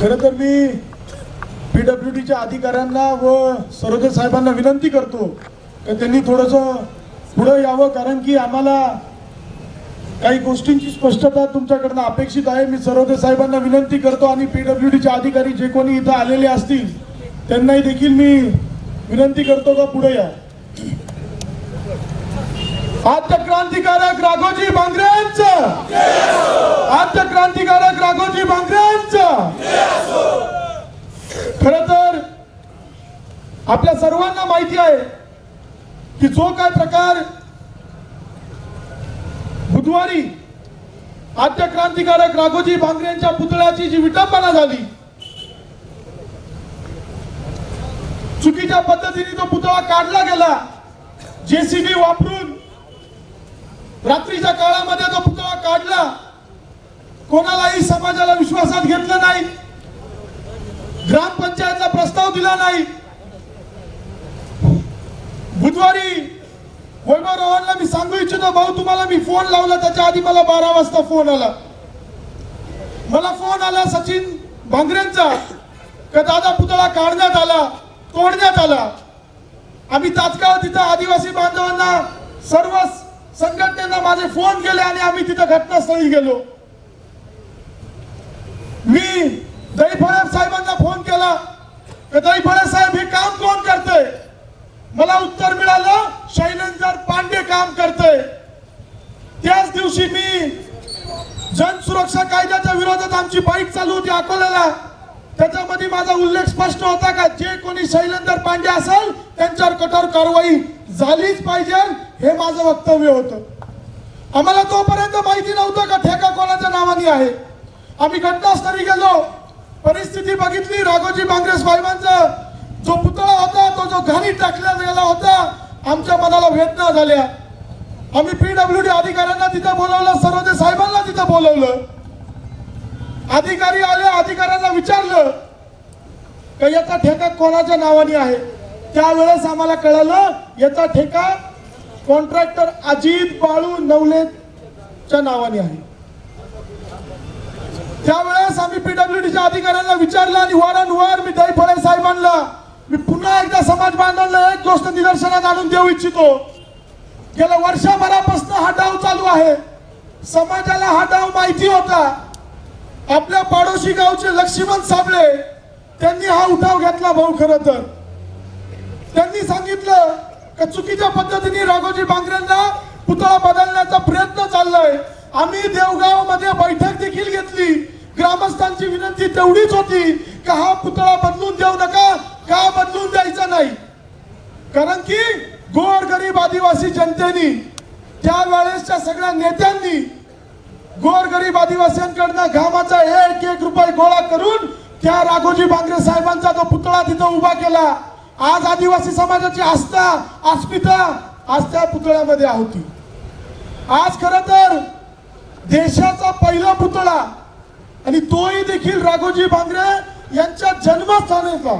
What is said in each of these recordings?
खरं तर मी P W डीच्या अधिकाऱ्यांना व सरोदे साहेबांना विनंती करतो की त्यांनी थोडंसं पुढं यावं कारण की आम्हाला काही गोष्टींची स्पष्टता तुमच्याकडनं अपेक्षित आहे. मी सरोदे साहेबांना विनंती करतो आणि पी डब्ल्यू डीचे अधिकारी जे कोणी इथं आलेले असतील त्यांनाही देखील मी विनंती करतो का पुढे या. आद्य क्रांतिकारक राघोजी बांगऱ्यांचं आद्य क्रांतिकारक राघोजी बांगऱ्यांचं खर तर आपल्या सर्वांना माहिती आहे की जो काय प्रकार बुधवारी आद्य क्रांतिकारक राघोजी बांगरेंच्या पुतळ्याची जी विटंबना झाली चुकीच्या पद्धतीने तो पुतळा काढला गेला जेसीबी वापरून रात्रीच्या काळामध्ये तो पुतळा काढला कोणालाही समाजाला विश्वासात घेतलं नाही ग्रामपंचायतला प्रस्ताव दिला नाही. बुधवारी वैभव रोहनला मी सांगू इच्छितो भाऊ तुम्हाला मी फोन लावला त्याच्या आधी मला बारा वाजता फोन आला. मला फोन आला सचिन भांगरेंचा का दादा पुतळा काढण्यात आला तोडण्यात आला. आम्ही तात्काळ तिथं आदिवासी बांधवांना सर्व संघटनेनं माझे फोन केले आणि आम्ही तिथं घटनास्थळी गेलो. मी दहीफळे साहेबांना फोन केला. की दैफळे साहेब हे काम कोण करतंय? मला उत्तर मिळालं शैलेंद्र पांडे काम करतंय. त्याच दिवशी मी जन सुरक्षा कायद्याच्या विरोधात आमची बाईक चालू होती अकोल्याला. त्याच्यामध्ये माझा उल्लेख स्पष्ट होता का? जे कोणी शैलेंद्र पांडे असेल त्यांच्यावर कठोर कारवाई झालीच पाहिजे. हे माझं वक्तव्य होतं. आम्हाला तोपर्यंत माहिती नव्हतं का ठेका कोणाच्या नावाने आहे. आम्ही घटनास्थळी गेलो. परिस्थिती बघितली. राघोजी बांगरे साहेबांचा जो पुतळा होता तो जो घाणी टाकला गेला होता आमच्या मनाला वेदना झाल्या. आम्ही पीडब्ल्यू डी अधिकाऱ्यांना तिथं बोलवलं सरोदे साहेबांना तिथं बोलवलं. अधिकारी आले अधिकाऱ्यांना विचारलं का याचा ठेका कोणाच्या नावाने आहे? त्यावेळेस आम्हाला कळालं याचा ठेका कॉन्ट्रॅक्टर अजित बाळू नवलेच्या नावाने आहे. त्यावेळेस आम्ही पीडब्ल्यूडीच्या अधिकाऱ्यांना विचारलं आणि वारंवार मी दैफळे साहेबांना मी पुन्हा एकदा समाज बांधवांना एक गोष्ट निदर्शनात आणून देऊ इच्छितो. गेल्या वर्षभरापासून हा डाव चालू आहे. समाजाला हा डाव माहिती होता. आपल्या पाडोशी गावचे लक्ष्मण साबळे त्यांनी हा उठाव घेतला भाऊ खर तर. त्यांनी सांगितलं चुकीच्या पद्धतीने राघोजी बांगरेंना पुतळा बदलण्याचा प्रयत्न चाललाय. आम्ही देवगावमध्ये बैठक देखील घेतली. ग्रामस्थांची विनंती तेवढीच होती का हा पुतळा बदलून देऊ नका का बदलून द्यायचा नाही? कारण की गोर गरीब आदिवासी जनतेनी त्यावेळेसच्या सगळ्या नेत्यांनी गोरगरीब आदिवासींकडनं घामाचा एक एक रुपये गोळा करून त्या राघोजी बांगरे साहेबांचा तो पुतळा तिथं उभा केला. आज आदिवासी समाजाची आस्था अस्मिता आज त्या पुतळ्यामध्ये होती आज खर तर देशाचा पहिला पुतळा आणि तोही देखील राघोजी भांगरे यांच्या जन्मस्थानाचा.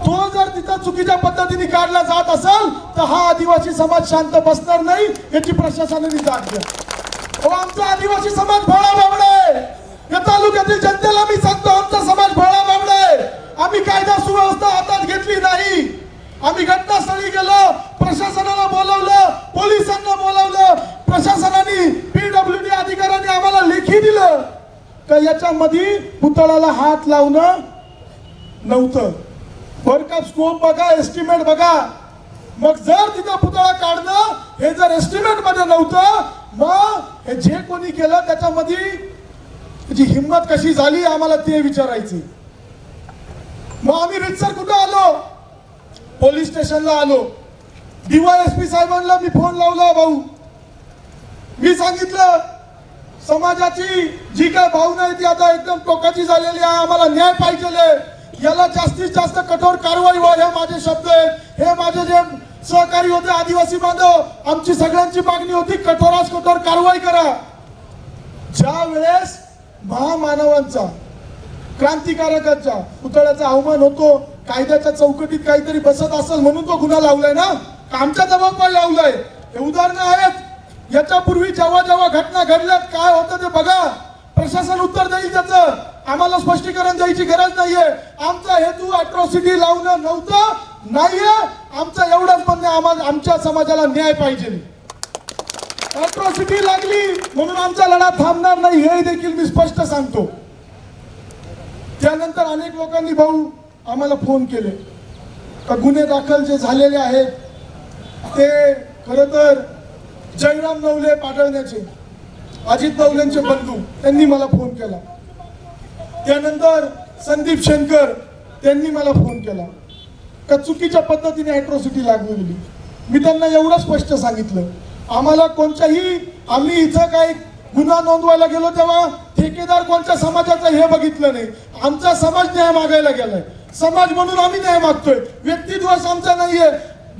तो जर तिथं चुकीच्या पद्धतीने काढला जात असेल तर हा आदिवासी समाज शांत बसणार नाही याची प्रशासनाने जाग घ्या हो, आमचा आदिवासी समाज भोळा बाबडे या तालुक्यातील जनतेला मी सांगतो आमचा समाज भोळा बाबडे आम्ही कायदा सुव्यवस्था आम्ही घटनास्थळी गेलो प्रशासनाला बोलवलं पोलिसांना बोलवलं प्रशासनाने पीडब्ल्यू डी अधिकाऱ्यांनी आम्हाला लेखी दिलं का याच्यामध्ये पुतळाला हात लावणं नव्हतं. वर्क स्कोप बघा एस्टिमेट बघा. मग जर तिथं पुतळा काढणं हे जर एस्टिमेटमध्ये नव्हतं मग हे जे कोणी केलं त्याच्यामध्ये त्याची हिंमत कशी झाली आम्हाला ते विचारायचे. मग आम्ही रितसर कुठं आलो? पोलीस स्टेशनला आलो. डीवायएसपी साहेबांना मी फोन लावला भाऊ मी सांगितलं समाजाची जी काय भावना आहे ती आता एकदम टोकाची झालेली आहे आम्हाला न्याय पाहिजे याला जास्तीत जास्त कठोर कारवाई व्हा हे माझे शब्द आहेत हे माझे जे सहकारी होते आदिवासी बांधव आमची सगळ्यांची मागणी होती कठोरास कठोर कारवाई करा. ज्या वेळेस महामानवांचा क्रांतिकारकांचा पुतळ्याचा अवमान होतो कायद्याच्या चौकटीत काहीतरी बसत असेल म्हणून तो गुन्हा लावलाय ना? का आमच्या पण लावलाय. हे उदाहरणं आहेत. याच्यापूर्वी जेव्हा जेव्हा घटना घडल्यात काय होतं ते बघा. प्रशासन उत्तर देईल त्याचं. आम्हाला स्पष्टीकरण द्यायची गरज नाहीये. आमचा हेतू अट्रॉसिटी लावणं नव्हतं. नाहीये. आमचं एवढंच म्हणणे आम्हाला आमच्या समाजाला न्याय पाहिजे. अट्रॉसिटी लागली म्हणून आमचा लढा थांबणार नाही. हे देखील मी स्पष्ट सांगतो. त्यानंतर अनेक लोकांनी भाऊ आम्हाला फोन केले. का गुन्हे दाखल जे झालेले आहेत ते खरं तर जयराम नवले पाटळण्याचे अजित नवलेंचे बंधू त्यांनी मला फोन केला. त्यानंतर संदीप शंकर त्यांनी मला फोन केला. का चुकीच्या पद्धतीने अॅट्रॉसिटी लागू दिली मी त्यांना एवढं स्पष्ट सांगितलं. आम्हाला कोणत्याही आम्ही इथं काही गुन्हा नोंदवायला गेलो तेव्हा ठेकेदार कोणत्या समाजाचा हे बघितलं नाही. आमचा समाज न्याय मागायला गेलाय. समाज म्हणून आम्ही न्याय मागतोय. व्यक्तिद्वेष आमचा नाहीये.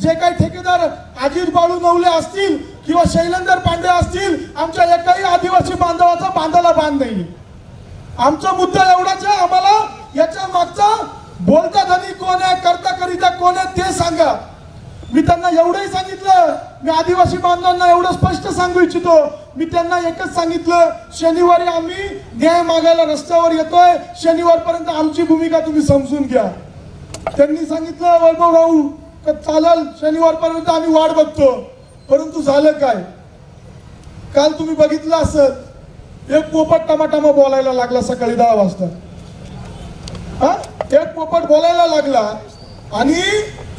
जे काही ठेकेदार अजित बाळू नवले असतील किंवा शैलेंदर पांडे असतील आमच्या एकाही आदिवासी बांधवाचा बांधाला बांध नाही. आमचा मुद्दा एवढाच आहे आम्हाला याच्या मागचा बोलता धनी कोण आहे करता करिता कोण आहे ते सांगा. मी त्यांना एवढंही सांगितलं मी आदिवासी बांधवांना एवढं स्पष्ट सांगू इच्छितो. मी त्यांना एकच सांगितलं शनिवारी आम्ही न्याय मागायला रस्त्यावर येतोय शनिवारपर्यंत आमची भूमिका तुम्ही समजून घ्या. त्यांनी सांगितलं वैभव भाऊ का चालेल शनिवारपर्यंत आम्ही वाट बघतो. परंतु झालं काय? काल तुम्ही बघितलं असत एक पोपट टमाटामा बोलायला लागला सकाळी दहा वाजता. हा? एक पोपट बोलायला लागला आणि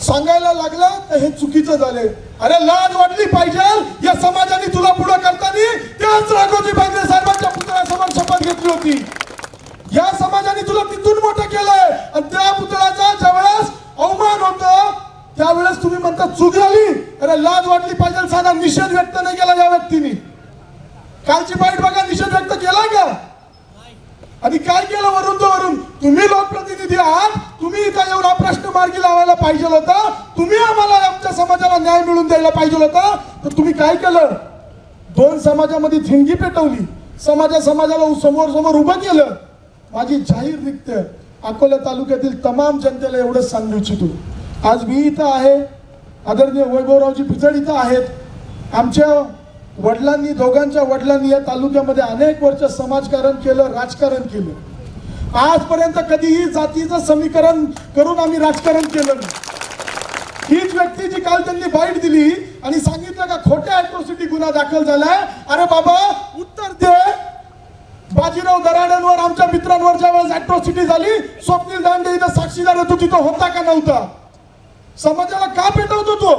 सांगायला लागला तर हे चुकीचं झाले अरे लाज वाटली पाहिजे. या समाजाने तुला पुढे करताना त्याच राघोजी बागरे साहेबांच्या पुतळ्यासमोर शपथ घेतली होती. या समाजाने तुला तिथून मोठं केलंय. आणि त्या पुतळ्याचा ज्यावेळेस अवमान होतो त्यावेळेस तुम्ही म्हणता चूक झाली अरे लाज वाटली पाहिजे. साधा निषेध व्यक्त नाही केला या व्यक्तीने. कालची बाईट बघा निषेध व्यक्त केला का? आणि काय केलं वरून तो वरून? तुम्ही लोकप्रतिनिधी आहात तुम्ही इथं एवढा प्रश्न मार्गी लावायला पाहिजे होता. तुम्ही आम्हाला आमच्या समाजाला न्याय मिळवून द्यायला पाहिजे होता. तर तुम्ही काय केलं? दोन समाजामध्ये थिंगी पेटवली. समाजा समाजाला समोर समोर उभं केलं. माझी जाहीर रिक्त अकोला तालुक्यातील तमाम जनतेला एवढंच सांगू इच्छितो. आज मी इथं आहे. आदरणीय वैभवरावजी पिचड इथं आहेत. आमच्या वडिलांनी दोघांच्या वडिलांनी या तालुक्यामध्ये अनेक वर्ष समाजकारण केलं राजकारण केलं. आजपर्यंत कधीही जातीचं समीकरण करून आम्ही राजकारण केलं नाही. हीच व्यक्ती जी काल त्यांनी बाईट दिली आणि सांगितलं का खोट्या अॅट्रॉसिटी गुन्हा दाखल झालाय. अरे बाबा उत्तर दे. बाजीराव दराड्यांवर आमच्या मित्रांवर ज्या वेळेस अॅट्रॉसिटी झाली स्वप्नील दांडे इथं साक्षीदार होतो तिथं होता का नव्हता? समाजाला का पेटवतो तो?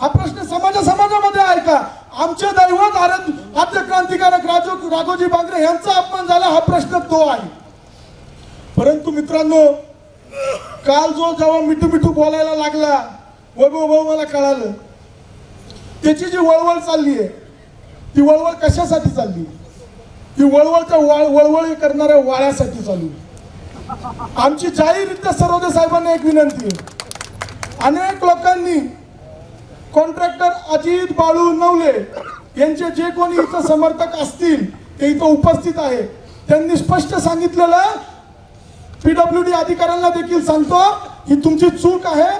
हा प्रश्न समाजा समाजामध्ये आहे का? आमचे दैवत आरत आद्य क्रांतिकारक राजू राघोजी बांगरे यांचा अपमान झाला हा प्रश्न तो आहे. परंतु मित्रांनो काल जो जेव्हा मिठू मिठू बोलायला लागला वैभव भाऊ मला कळालं. त्याची जी वळवळ चालली आहे ती वळवळ कशासाठी चालली? ती वळवळ त्या वाळ वळवळ करणाऱ्या वाळ्यासाठी चालू. आमची जाहीररित्या सर्वोदय साहेबांना एक विनंती आहे. अनेक लोकांनी कॉन्ट्रॅक्टर अजित बाळू नवले यांचे जे कोणी इथं समर्थक असतील ते इथं उपस्थित आहे. त्यांनी स्पष्ट सांगितलेलं पीडब्ल्यूडी अधिकाऱ्यांना देखील सांगतो ही तुमची चूक आहे.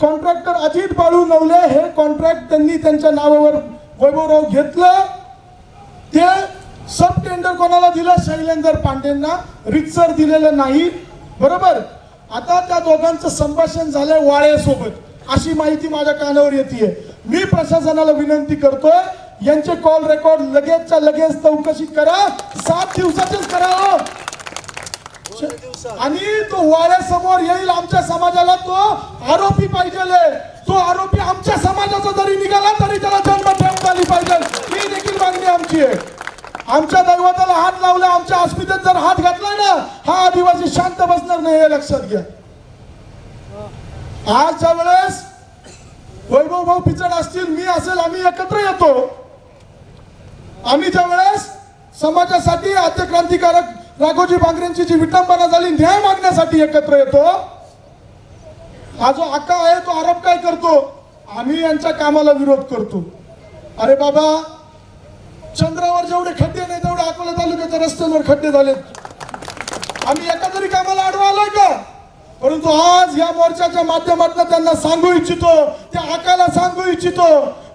कॉन्ट्रॅक्टर अजित बाळू नवले हे कॉन्ट्रॅक्ट त्यांनी त्यांच्या नावावर वैभवराव घेतलं. ते सब टेंडर कोणाला दिलं? शैलेंदर पांडेंना. रितसर दिलेलं नाही. बरोबर? आता त्या दोघांचं संभाषण झालंय वाळ्यासोबत अशी माहिती माझ्या कानावर येते मी प्रशासनाला विनंती करतोय यांचे कॉल रेकॉर्ड लगेचच्या लगेच चौकशी करा. सात दिवसाचीच करा हो. वर्ष. आणि तो वाड्यासमोर येईल आमच्या समाजाला तो आरोपी पाहिजे. तो आरोपी आमच्या समाजाचा जरी निघाला तरी त्याला जन्म ठेवून आली पाहिजे. ही देखील मागणी आमची आहे. आमच्या दैवताला हात लावला आमच्या अस्मितेत जर हात घातला ना हा आदिवासी शांत बसणार नाही हे लक्षात घ्या. आजच्या वेळेस वैभव भाऊ पिचड असतील मी असेल आम्ही एकत्र येतो. आम्ही ज्या वेळेस समाजासाठी आद्य क्रांतिकारक राघोजी बांगरेंची जी विटंबना झाली न्याय मागण्यासाठी एकत्र येतो. हा जो आका आहे तो आरोप काय करतो? आम्ही यांच्या कामाला विरोध करतो. अरे बाबा चंद्रावर जेवढे खड्डे नाही तेवढे अकोला तालुक्याच्या रस्त्यांवर खड्डे झालेत. आम्ही एका तरी कामाला आडवा आलोय का? परंतु आज या मोर्चाच्या माध्यमातून त्यांना सांगू इच्छितो त्या आकाला सांगू इच्छितो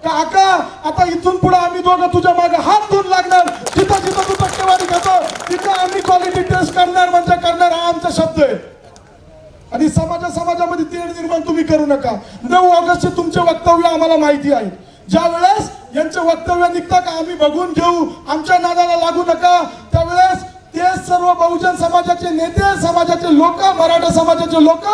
का आका आता इथून पुढे आम्ही दोघं तुझ्या मागे हात धुवून लागणार. जिथं जिथं तू टक्केवारी घेतो तिथं आम्ही क्वालिटी टेस्ट करणार म्हणजे करणार हा आमचा शब्द आहे. आणि समाजा समाजामध्ये तेढ निर्माण तुम्ही करू नका. नऊ ऑगस्टचे तुमचे वक्तव्य आम्हाला माहिती आहे. ज्या वेळेस यांचे वक्तव्य निघतं का आम्ही बघून घेऊ. आमच्या नादाला लागू नका. त्यावेळेस तेच सर्व बहुजन समाजाचे नेते समाजाचे लोक मराठा समाजाचे लोक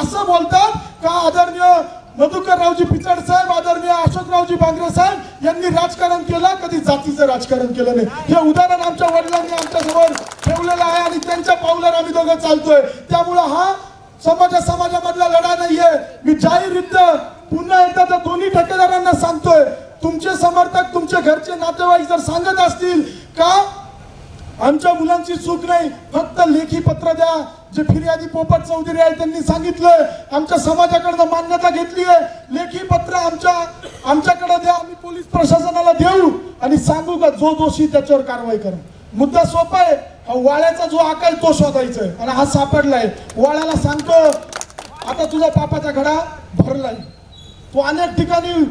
असं बोलतात का आदरणीय मधुकररावजी पिचड साहेब आदरणीय अशोकरावजी बांगरे साहेब यांनी राजकारण केलं कधी जातीचं राजकारण केलं नाही. हे उदाहरण आमच्या वडिलांनी आमच्यासमोर ठेवलेलं आहे आणि त्यांच्या पावलावर आम्ही दोघं चालतोय. त्यामुळं हा समाजा समाजामधला लढा नाहीये. मी जाहीररित्या पुन्हा एकदा त्या दोन्ही ठेकेदारांना सांगतोय तुमचे समर्थक तुमचे घरचे नातेवाईक जर सांगत असतील का आमच्या मुलांची चूक नाही. फक्त लेखी पत्र द्या. जे फिर्यादी पोपट चौधरी आहे त्यांनी सांगितलंय. आमच्या समाजाकडनं मान्यता घेतली आहे. लेखी पत्र आमच्या आमच्याकडे द्या. आम्ही पोलीस प्रशासनाला देऊ आणि सांगू का जो दोषी त्याच्यावर कारवाई करू. मुद्दा सोपा आहे. वाळ्याचा जो आकार तो शोधायचा आहे. आणि हा सापडलाय. वाळ्याला सांगतो आता तुझा पापाचा घडा भरलाय. तो अनेक ठिकाणी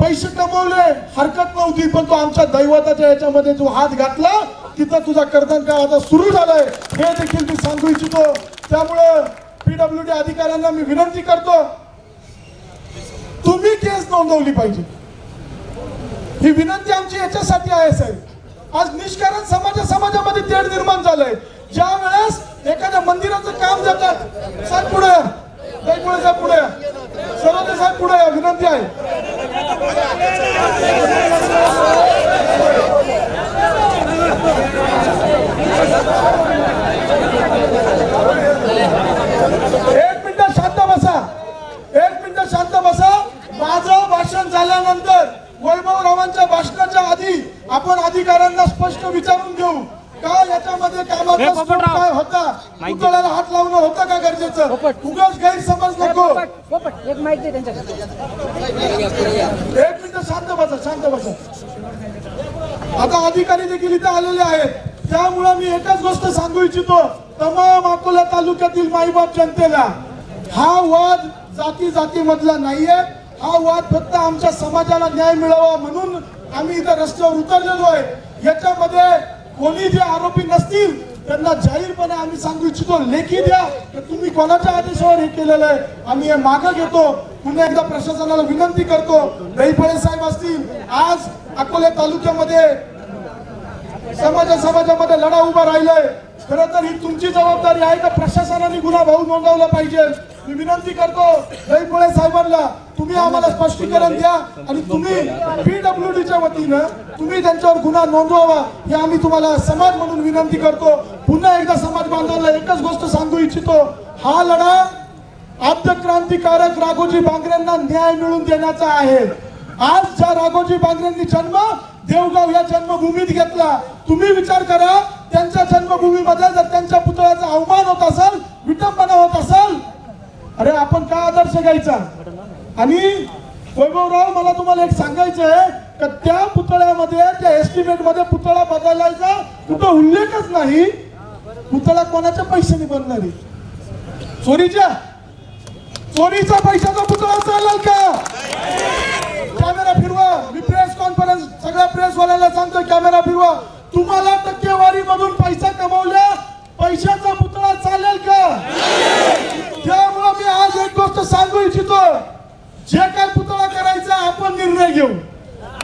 पैसे कमवले. हरकत नव्हती पण तो आमच्या दैवताच्या याच्यामध्ये जो हात घातला. तिथं तुझा कर्तन काळ आता सुरू झालाय हे देखील मी सांगू इच्छितो त्यामुळं पीडब्ल्यू डी अधिकाऱ्यांना मी विनंती करतो तुम्ही केस नोंदवली पाहिजे ही विनंती आमची याच्यासाठी आहे साहेब आज निष्कारण समाजा समाजामध्ये तेढ निर्माण झालंय ज्या वेळेस एखाद्या मंदिराचं काम जातात साहेब पुढे या. पुढे साहेब पुढे या. सर्व साहेब पुढे या. विनंती आहे एक मिनिट शांत बसा. एक मिनिट शांत बसा. माझं भाषण झाल्यानंतर वैभव रावांच्या भाषणाच्या आधी आपण अधिकाऱ्यांना स्पष्ट विचारून घेऊ. का याच्यामध्ये कामाचा काय होता? पुतळ्याला हात लावणं होतं का गरजेचं? उगाच गैरसमज नको. एक मिनिट शांत बसा शांत बसा. आता अधिकारी देखील इथे आलेले आहेत. त्यामुळे मी एकच गोष्ट सांगू इच्छितो. तमाम अकोला तालुक्यातील माईबाप जनतेला हा वाद जाती जाती मधला नाहीये. हा वाद फक्त आमच्या समाजाला न्याय मिळावा म्हणून आम्ही इथं रस्त्यावर उतरलेलो आहे. याच्यामध्ये कोणी जे आरोपी नसतील त्यांना जाहीरपणे आम्ही सांगू इच्छितो लेखी द्या. तर तुम्ही कोणाच्या आदेशावर हे केलेलं आहे आम्ही हे मागं घेतो. पुन्हा एकदा प्रशासनाला विनंती करतो. दहीफळे साहेब असतील आज अकोले तालुक्यामध्ये समाजा समाजामध्ये लढा उभा राहिलाय. खरं तर ही तुमची जबाबदारी आहे का प्रशासनाने गुन्हा भाऊ नोंदवला पाहिजे? मी विनंती करतो दैपुळे साहेबांना तुम्ही आम्हाला स्पष्टीकरण द्या आणि तुम्ही पीडब्ल्यू डीच्या वतीनं तुम्ही त्यांच्यावर गुन्हा नोंदवावा हे आम्ही तुम्हाला समाज म्हणून विनंती करतो. पुन्हा एकदा समाज बांधवांना एकच गोष्ट सांगू इच्छितो. हा लढा आद्य क्रांतिकारक राघोजी बांगरेंना न्याय मिळवून देण्याचा आहे. आज ज्या राघोजी बांगरेंनी जन्म देवगाव या जन्मभूमीत घेतला. तुम्ही विचार करा त्यांच्या जन्मभूमीमध्ये जर त्यांच्या पुतळ्याचा अवमान होत असेल विटंबना होत असेल अरे आपण काय आदर्श घ्यायचा? आणि वैभवराव मला तुम्हाला एक सांगायचं आहे का त्या पुतळ्यामध्ये त्या एस्टिमेटमध्ये पुतळा बदलायचा कुठं उल्लेखच नाही. पुतळा कोणाच्या पैशाने बनणार चोरीच्या? चोरीचा पैशाचा पुतळा चालेल का? कॅमेरा फिरवा. मी प्रेस कॉन्फरन्स सगळ्या प्रेस वाल्याला सांगतो कॅमेरा फिरवा. तुम्हाला टक्केवारी मधून पैसा कमवल्या पैशाचा पुतळा चालेल का? त्यामुळे मी आज एक गोष्ट सांगू इच्छितो. जे काय पुतळा करायचा आपण निर्णय घेऊ.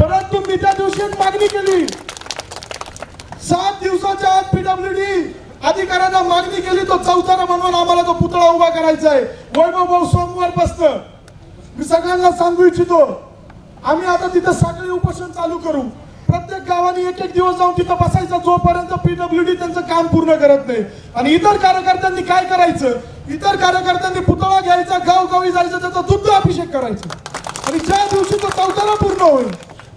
परंतु मी त्या दिवशी मागणी केली. सात दिवसाच्या आत पीडब्ल्यूडी अधिकाऱ्यांना मागणी केली तो चौथारा म्हणून आम्हाला तो पुतळा उभा करायचा आहे. वैभव भाऊ सोमवार बसत मी सगळ्यांना सांगू इच्छितो. आम्ही आता तिथं सगळे उपोषण चालू करू. प्रत्येक गावाने एक एक दिवस जाऊन तिथं बसायचं. जोपर्यंत पीडब्ल्यू डी त्यांचं काम पूर्ण करत नाही. आणि इतर कार्यकर्त्यांनी काय करायचं? इतर कार्यकर्त्यांनी पुतळा घ्यायचा गावगावी जायचं त्याचा दुग्ध अभिषेक करायचा. आणि ज्या दिवशी तो चौथारा पूर्ण होईल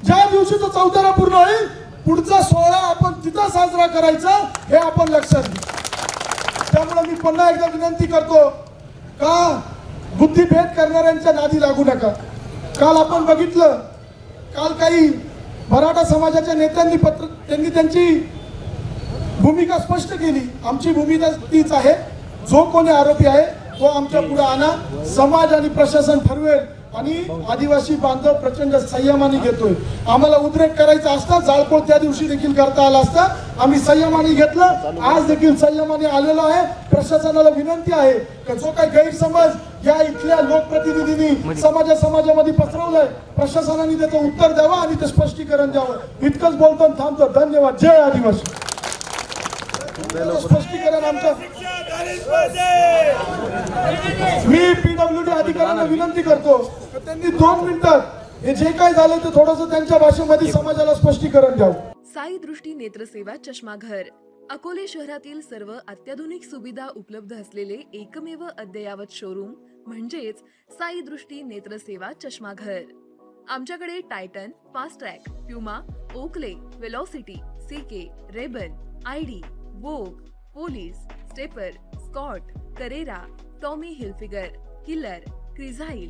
ज्या दिवशी तो चौथारा पूर्ण होईल पुढचा सोहळा आपण तिथं साजरा करायचा हे आपण लक्षात घेऊ त्यामुळे मी पुन्हा एकदा विनंती करतो का बुद्धिभेद करणाऱ्यांच्या नादी लागू नका. काल आपण बघितलं काल काही मराठा समाजाच्या नेत्यांनी पत्र त्यांनी त्यांची भूमिका स्पष्ट केली. आमची भूमिका तीच आहे. जो कोणी आरोपी आहे तो आमच्या पुढे आणा. समाज आणि प्रशासन ठरवेल. आणि आदिवासी बांधव प्रचंड संयमाने घेतोय. आम्हाला उद्रेक करायचा असता जाळपोळ त्या दिवशी देखील करता आला असता. आम्ही संयमाने घेतलं. आज देखील संयमाने आलेलो आहे. प्रशासनाला विनंती आहे का जो काही गैरसमज या इथल्या लोकप्रतिनिधींनी समाजा समाजामध्ये पसरवलंय प्रशासनाने त्याचं उत्तर द्यावं आणि ते स्पष्टीकरण द्यावं. इतकंच बोलतो थांबतो. धन्यवाद. जय आदिवासी. स्पष्टीकरण आमचं. मी पीडब्ल्यूडी अधिकाऱ्यांना विनंती करतो. त्यांनी दोन मिनिटात हे जे काय झालं ते थोडस त्यांच्या भाषेमध्ये समाजाला स्पष्टीकरण द्यावं. साई दृष्टी नेत्रसेवा चष्माघर अकोले शहरातील सर्व अत्याधुनिक सुविधा उपलब्ध असलेले एकमेव अद्ययावत शोरूम म्हणजेच साई दृष्टी नेत्रसेवा चष्माघर आमच्याकडे Titan Fast Track Puma Oakley Velocity CK Rayban ID Vogue Police Stepper Scott Carrera Tommy Hilfiger Killer Crizal